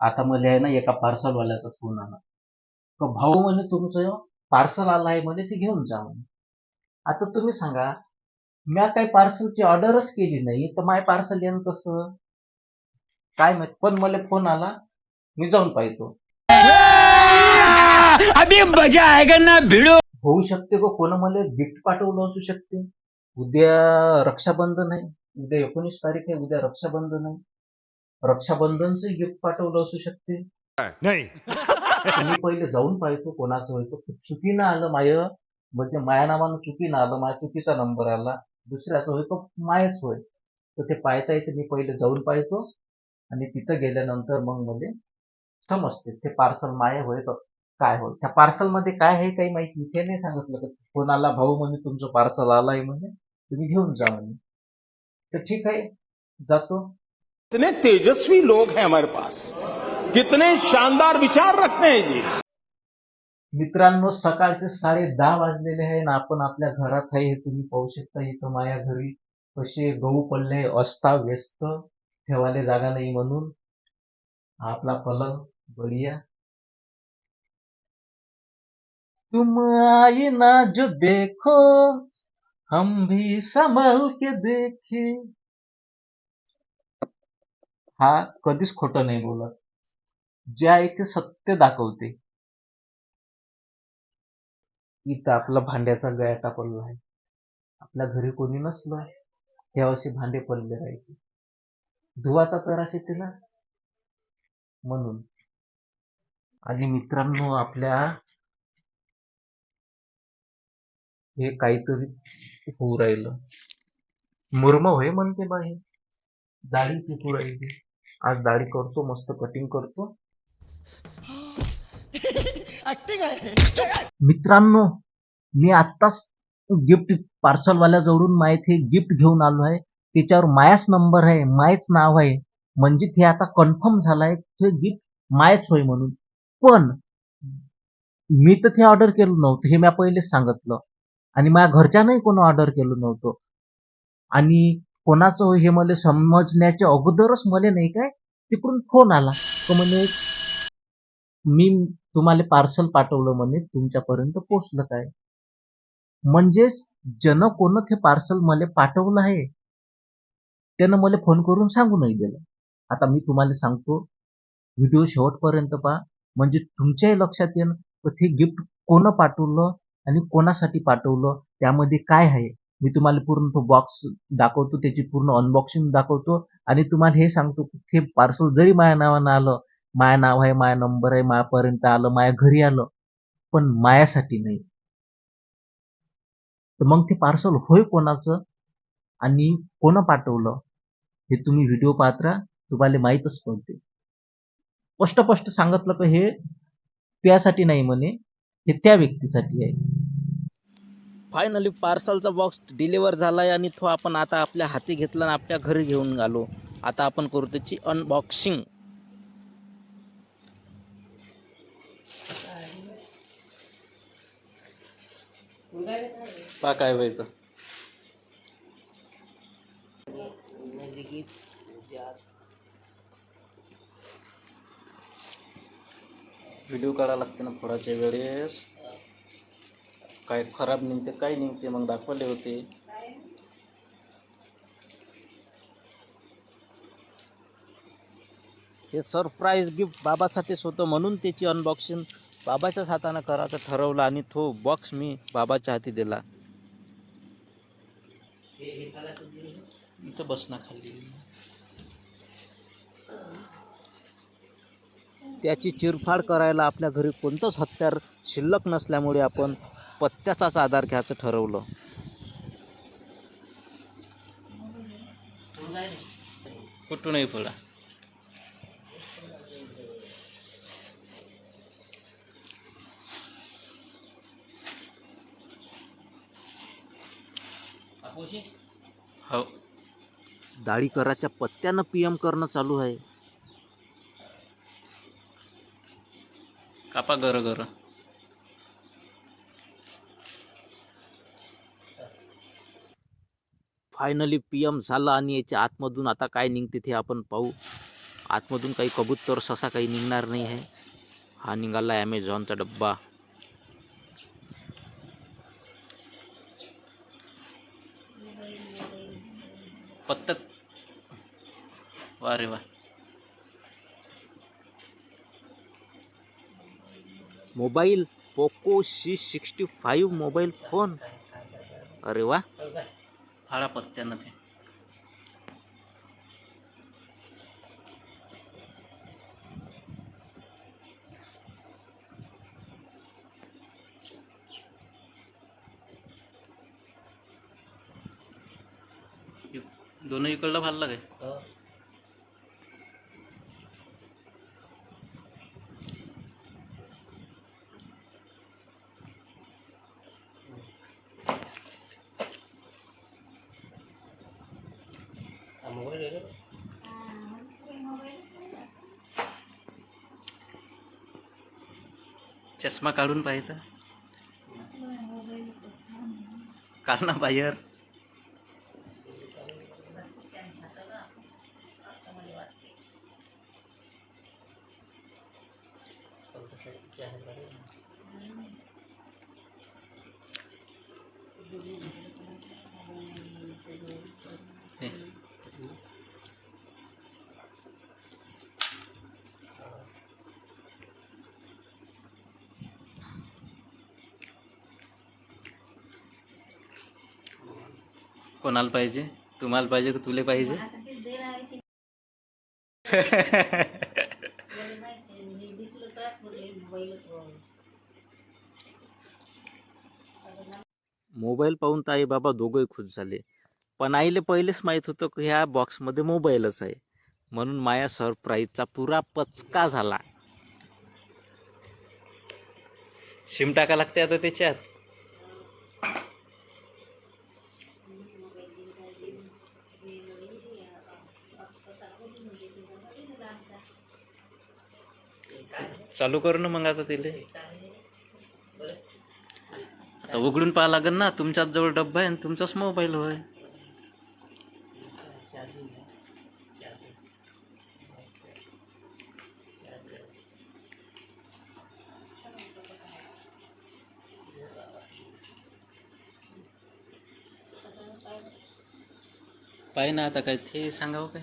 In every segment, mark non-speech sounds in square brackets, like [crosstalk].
आता मला आहे ना एका पार्सलवाल्याचा फोन आला. का भाऊ म्हणे तुमचं पार्सल आलं आहे म्हणे ते घेऊन जा म्हणे. आता तुम्ही सांगा म्या काही पार्सलची ऑर्डरच केली नाही तर माय पार्सल येणं कसं? काय माहीत पण मला फोन आला मी जाऊन पाहतो. अभी मजा आएगा ना भिड़ो. होऊ शकते का कोण मला गिफ्ट पाठवलं असू शकते. उद्या रक्षाबंधन आहे उद्या एकोणीस तारीख आहे उद्या रक्षाबंधन आहे. रक्षाबंधनचं गिफ्ट पाठवलं असू शकते. नहीं. मी पहिले जाऊन पाहतो कोणाचं होतं चुकीनं आलं माय म्हणजे माया नावानं चुकीनं आलं माझ्या चुकीचा नंबर आला. दुसऱ्याचं होय तो मायच होय. तर ते पाहता येते मी पहिले जाऊन पाहतो आणि तिथं गेल्यानंतर मग मला समजते ते पार्सल माय होय का काय होय. त्या पार्सलमध्ये काय आहे काही माहिती ते नाही सांगितलं का कोणाला भाऊ म्हणे तुमचं पार्सल आलाय म्हणे तुम्ही घेऊन जा म्हणे. तर ठीक आहे जातो. कितने तेजस्वी लोग हैं हमारे पास। कितने शानदार विचार रखते हैं जी। मित्रांनो सकाळचे साडे दहा वाजलेले आहे ना आपण आपल्या घरात आहे हे तुम्ही पाहू शकता. इथं माझ्या घरी कसे गहू पडले अस्ता व्यस्त ठेवायला जागा नाही म्हणून आपला पलंग बढिया. तुम आई ना जो देखो हम भी संभल के देखे. हा कधीच खोटं नाही बोलत. जे आहे ते सत्य दाखवते इथं आपला भांड्याचा गळ्याटा पडला आहे आपल्या घरी कोणी नसलं तेव्हा असे भांडे पडले राहायचे धुवाचा त्रास येते ना? म्हणून. आणि मित्रांनो आपल्या हे काहीतरी होऊ राहिलं. मुरम होय म्हणते बा हे दाढी पिकू राहिली. आज दाढी करतो मस्त कटिंग करतो. [gasps] मित्रांनो मी आत्ताच गिफ्ट पार्सलवाल्याजवळून माहिती हे गिफ्ट घेऊन आलो आहे. त्याच्यावर मायाच नंबर आहे मायच नाव आहे. म्हणजे ते आता कन्फर्म झालंय ते गिफ्ट मायच होय म्हणून. पण मी तर ते ऑर्डर केलं नव्हतं हे मी पहिलेच सांगितलं. आणि माझ्या घरच्यानंही कोणी ऑर्डर केलं नव्हतं. आणि कोणाचं हे मला समजण्याच्या अगोदरच मला नाही काय तिकडून फोन आला. तो म्हणे मी तुम्हाला पार्सल पाठवलं म्हणे तुमच्यापर्यंत पोचलं काय? म्हणजेच जन कोण ते पार्सल मला पाठवलं आहे त्यानं मला फोन करून सांगू नाही दिलं. आता मी तुम्हाला सांगतो व्हिडिओ शेवटपर्यंत पहा. म्हणजे तुमच्याही लक्षात येईल ते गिफ्ट कोण पाठवलं आणि कोणासाठी पाठवलं त्यामध्ये काय आहे? मी तुम्हाला पूर्ण तो बॉक्स दाखवतो त्याची पूर्ण अनबॉक्सिंग दाखवतो आणि तुम्हाला हे सांगतो की ते पार्सल जरी माझ्या नावानं आलं माया नाव आहे माया नंबर आहे मायापर्यंत आलं माया घरी आलं पण मायासाठी नाही. तर मग ते पार्सल होय कोणाचं आणि कोण पाठवलं हे तुम्ही व्हिडिओ पाहत राहा तुम्हाला माहीतच पडते. स्पष्ट स्पष्ट सांगितलं की हे त्यासाठी नाही म्हणे हे त्या व्यक्तीसाठी आहे. फायनली पार्सलचा बॉक्स डिलिव्हर झाला आहे आणि तो आपण आता आपल्या हाती घेतला आणि आपल्या घरी घेऊन आलो. आता आपण करू त्याची अनबॉक्सिंग पा काय व्हायचं. व्हिडिओ काढायला लागते ना थोड्याच्या वेळेस. काय खराब निघते काय निघते मग दाखवले होते. हे सरप्राईज गिफ्ट बाबासाठीच होतं म्हणून त्याची अनबॉक्सिंग बाबाच्याच हातानं करायचं ठरवलं आणि तो बॉक्स मी बाबाच्या हाती दिला. इथं बसना खाली. त्याची चिरफाड करायला आपल्या घरी कोणतंच हत्यार शिल्लक नसल्यामुळे आपण पत्त्याचाच आधार घ्यायचं ठरवलं. कुठूनही पडा हो. दाढी कराच्या पत्त्यानं पी एम करणं चालू आहे. कापा गर गर. फायनली पी एम झालं आणि याच्या आतमधून आता काय निघते ते आपण पाहू. आतमधून काही कबूतर ससा काही निघणार नाही आहे. हा निघाला ॲमेझॉनचा डब्बा. पत्तक वा रे वा mobile Poco C sixty five mobile phone. अरे वा. फाळा पत्त्यानं ते. दोनही इकडलं फाडलं काय? चष्मा काढून पाहिजे काढ ना बाहेर हे. कोणाला पाहिजे? तुम्हाला पाहिजे का तुले पाहिजे? मोबाईल पाहून तर आई बाबा दोघंही खुश झाले. पण आईले पहिलेच माहीत होतं की ह्या बॉक्समध्ये मोबाईलच आहे. म्हणून माया सरप्राईजचा पुरा पचका झाला. शिम टाका लागते आता त्याच्यात. चालू कर ना मग आता तिले. आता उघडून पाहा लागेल ना तुमच्याच जवळ डब्बा आहे आणि तुमचाच मोबाईल होय. पाहिजे ना आता काय ते सांगावं काय?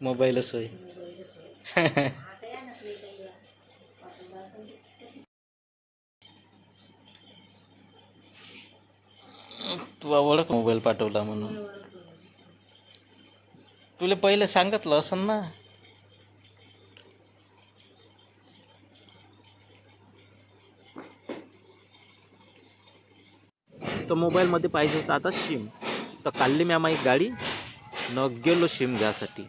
मोबाईलच होय. तू ओळख मोबाईल पाठवला म्हणून. तुला पहिले सांगितलं असं ना. तर मोबाईलमध्ये पाहिजे होतं आता सिम तर काढली मी आम्हा एक गाडी. न गेलो सिम घ्यासाठी